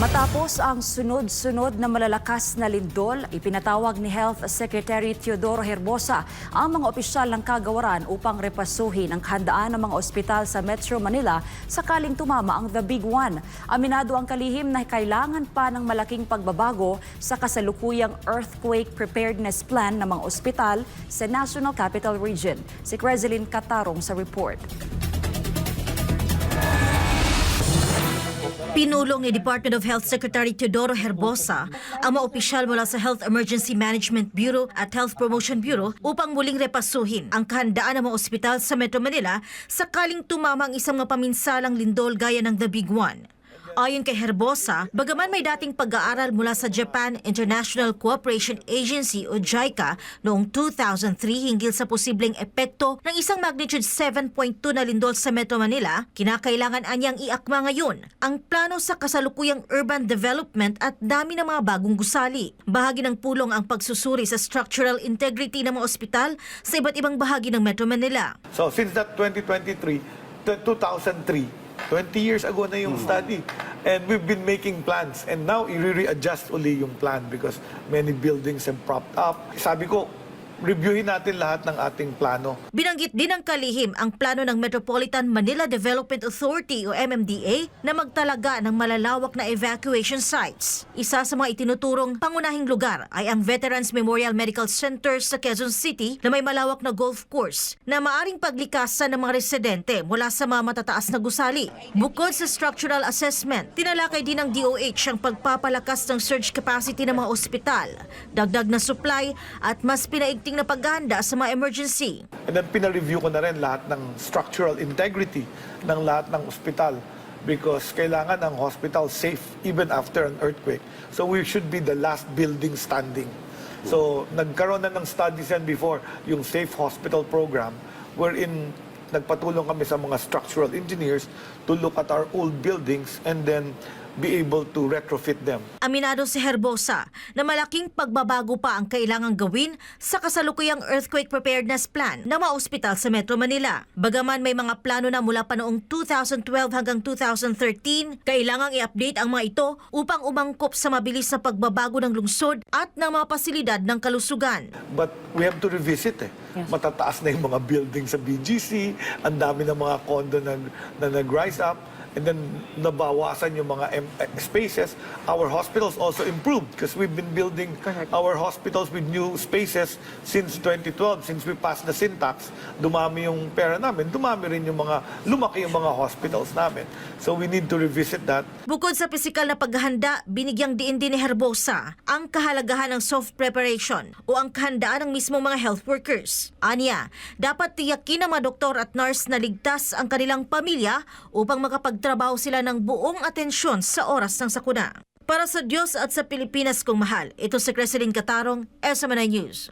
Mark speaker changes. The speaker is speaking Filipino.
Speaker 1: Matapos ang sunod-sunod na malalakas na lindol, ipinatawag ni Health Secretary Teodoro Herbosa ang mga opisyal ng kagawaran upang repasuhin ang handaan ng mga ospital sa Metro Manila sakaling tumama ang The Big One. Aminado ang kalihim na kailangan pa ng malaking pagbabago sa kasalukuyang earthquake preparedness plan ng mga ospital sa National Capital Region. Si Creselin Catarong sa report.
Speaker 2: Pinulong ni Department of Health Secretary Teodoro Herbosa ang mga opisyal mula sa Health Emergency Management Bureau at Health Promotion Bureau upang muling repasuhin ang kahandaan ng mga ospital sa Metro Manila sakaling tumama ang isang mga paminsalang lindol gaya ng The Big One. Ayon kay Herbosa, bagaman may dating pag-aaral mula sa Japan International Cooperation Agency o JICA noong 2003 hinggil sa posibleng epekto ng isang magnitude 7.2 na lindol sa Metro Manila, kinakailangan anyang iakma ngayon ang plano sa kasalukuyang urban development at dami ng mga bagong gusali. Bahagi ng pulong ang pagsusuri sa structural integrity ng mga ospital sa iba't ibang bahagi ng Metro Manila.
Speaker 3: So since that 2023, to 2003, 20 years ago na yung study. And we've been making plans. And now, i-readjust uli yung plan because many buildings have propped up. Sabi ko, reviewin natin lahat ng ating plano.
Speaker 2: Binanggit din ng kalihim ang plano ng Metropolitan Manila Development Authority o MMDA na magtalaga ng malalawak na evacuation sites. Isa sa mga itinuturong pangunahing lugar ay ang Veterans Memorial Medical Center sa Quezon City na may malawak na golf course na maaring paglikasan ng mga residente mula sa mga matataas na gusali. Bukod sa structural assessment, tinalakay din ng DOH ang pagpapalakas ng surge capacity ng mga ospital, dagdag na supply at mas pinaigting na paghahanda sa mga emergency.
Speaker 3: And then pina-review ko na rin lahat ng structural integrity ng lahat ng ospital because kailangan ang hospital safe even after an earthquake. So we should be the last building standing. So nagkaroon na ng studies yan before, yung Safe Hospital Program, wherein nagpatulong kami sa mga structural engineers to look at our old buildings and then be able to retrofit them.
Speaker 2: Aminado si Herbosa na malaking pagbabago pa ang kailangang gawin sa kasalukuyang earthquake preparedness plan ng mga ospital sa Metro Manila. Bagaman may mga plano na mula pa noong 2012 hanggang 2013, kailangang i-update ang mga ito upang umangkop sa mabilis na pagbabago ng lungsod at ng mga pasilidad ng kalusugan.
Speaker 3: But we have to revisit eh. Matataas na yung mga building sa BGC, ang dami ng mga condo na, na nag-rise up, and then nabawasan yung mga em- eh, spaces. Our hospitals also improved because we've been building our hospitals with new spaces since 2012. Since we passed the syntax, dumami yung pera namin, dumami rin yung mga, lumaki yung mga hospitals namin. So we need to revisit that.
Speaker 2: Bukod sa pisikal na paghahanda, binigyang diin din ni Herbosa ang kahalagahan ng soft preparation o ang kahandaan ng mismong mga health workers. Anya, dapat tiyakin ng mga doktor at nurse na ligtas ang kanilang pamilya upang makapagtrabaho sila ng buong atensyon sa oras ng sakuna. Para sa Diyos at sa Pilipinas kong mahal, ito si Creselin Katarong, SMNI News.